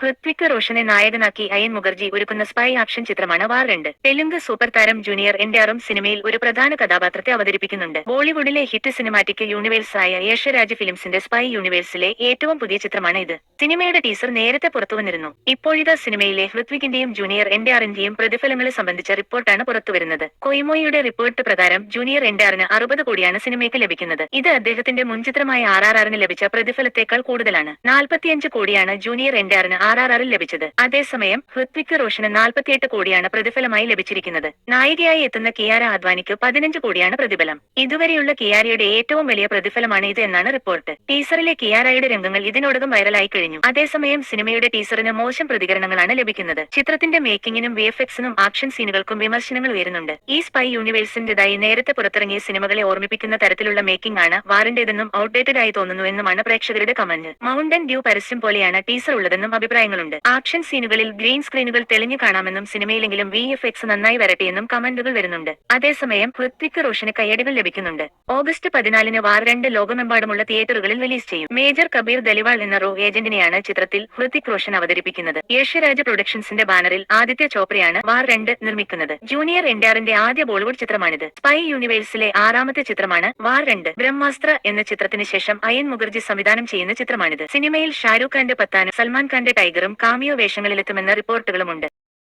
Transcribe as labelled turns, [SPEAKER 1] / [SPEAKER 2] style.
[SPEAKER 1] ഹൃത്വിക് റോഷനെ നായകനാക്കി അയൻ മുഖർജി ഒരുക്കുന്ന spy action ചിത്രമാണ് വാർ രണ്ട്. തെലുങ്ക് സൂപ്പർ താരം ജൂനിയർ എൻആറും സിനിമയിൽ ഒരു പ്രധാന കഥാപാത്രത്തെ അവതരിപ്പിക്കുന്നുണ്ട്. ബോളിവുഡിലെ ഹിറ്റ് സിനിമാറ്റിക് യൂണിവേഴ്സായ യേശരാജ് ഫിലിംസിന്റെ സ്പൈ യൂണിവേഴ്സിലെ ഏറ്റവും പുതിയ ചിത്രമാണ് ഇത്. സിനിമയുടെ ടീസർ നേരത്തെ പുറത്തുവന്നിരുന്നു. ഇപ്പോഴിതാ സിനിമയിലെ ഹൃത്വികിന്റെയും ജൂനിയർ എൻആറിന്റെയും പ്രതിഫലങ്ങളെ സംബന്ധിച്ച റിപ്പോർട്ടാണ് പുറത്തുവരുന്നത്. കൊയ്മോയുടെ റിപ്പോർട്ട് പ്രകാരം ജൂനിയർ എൻആറിന് അറുപത് കോടിയാണ് സിനിമയ്ക്ക് ലഭിക്കുന്നത്. ഇത് അദ്ദേഹത്തിന്റെ മുൻ ചിത്രമായ ആർ ആർ ആറിന് ലഭിച്ച പ്രതിഫലത്തേക്കാൾ കൂടുതലാണ്. നാൽപ്പത്തിയഞ്ച് കോടിയാണ് ജൂനിയർ എൻആറിന് ആർ ആർ ആറിൽ ലഭിച്ചത്. അതേസമയം ഹൃത്വിക് റോഷന് നാൽപ്പത്തിയെട്ട് കോടിയാണ് പ്രതിഫലമായി ലഭിച്ചിരിക്കുന്നത്. നായികയായി എത്തുന്ന കിയാര അദ്വാനിക്ക് പതിനഞ്ച് കോടിയാണ് പ്രതിഫലം. ഇതുവരെയുള്ള കിയാരയുടെ ഏറ്റവും വലിയ പ്രതിഫലമാണ് ഇത് എന്നാണ് റിപ്പോർട്ട്. ടീസറിലെ കിയാരയുടെ രംഗങ്ങൾ ഇതിനോടകം വൈറലായി കഴിഞ്ഞു. അതേസമയം സിനിമയുടെ ടീസറിന് മോശം പ്രതികരണങ്ങളാണ് ലഭിക്കുന്നത്. ചിത്രത്തിന്റെ മേക്കിങ്ങിനും വി എഫ് എക്സിനും ആക്ഷൻ സീനുകൾക്കും വിമർശനങ്ങൾ ഉയരുന്നുണ്ട്. ഈ സ്പൈ യൂണിവേഴ്സിന്റേതായി നേരത്തെ പുറത്തിറങ്ങിയ സിനിമകളെ ഓർമ്മിപ്പിക്കുന്ന തരത്തിലുള്ള മേക്കിംഗ് ആണ് വാറിന്റേതെന്നും ഔട്ട്ഡേറ്റഡ് ആയി തോന്നുന്നു എന്നുമാണ് പ്രേക്ഷകരുടെ കമന്റ്. മൗണ്ടൻ ഡ്യൂ പരസ്യം പോലെയാണ് ടീസർ ഉള്ളതെന്നും അഭിപ്രായങ്ങളുണ്ട്. ആക്ഷൻ സീനുകളിൽ ഗ്രീൻ സ്ക്രീനുകൾ തെളിഞ്ഞു കാണാമെന്നും സിനിമയിലെങ്കിലും വി എഫ് എക്സ് നന്നായി വരട്ടെയെന്നും കമന്റുകൾ വരുന്നുണ്ട്. അതേസമയം ഹൃത്വിക് റോഷന് കയ്യടികൾ ലഭിക്കുന്നുണ്ട്. ഓഗസ്റ്റ് പതിനാലിന് വാർ രണ്ട് ലോകമെമ്പാടുമുള്ള തിയേറ്ററുകളിൽ റിലീസ് ചെയ്യും. മേജർ കബീർ ദലിവാൾ എന്ന റോ ഏജന്റിനെയാണ് ചിത്രത്തിൽ ഹൃതിക് റോഷൻ അവതരിപ്പിക്കുന്നത്. യശരാജ പ്രൊഡക്ഷൻസിന്റെ ബാനറിൽ ആദിത്യ ചോപ്രയാണ് വാർ രണ്ട് നിർമ്മിക്കുന്നത്. ജൂനിയർ എൻആറിന്റെ ആദ്യ ബോളിവുഡ് ചിത്രമാണിത്. സ്പൈ യൂണിവേഴ്സിലെ ആറാമത്തെ ചിത്രമാണ് വാർ രണ്ട്. ബ്രഹ്മാസ്ത്ര എന്ന ചിത്രത്തിന് ശേഷം അയൻ മുഖർജി സംവിധാനം ചെയ്യുന്ന ചിത്രമാണിത്. സിനിമയിൽ ഷാരൂഖ് ഖാന്റെ പത്താനും സൽമാൻ ഖാന്റെ ടൈഗറും കാമിയോ വേഷങ്ങളിലെത്തുമെന്ന റിപ്പോർട്ടുകളുമുണ്ട്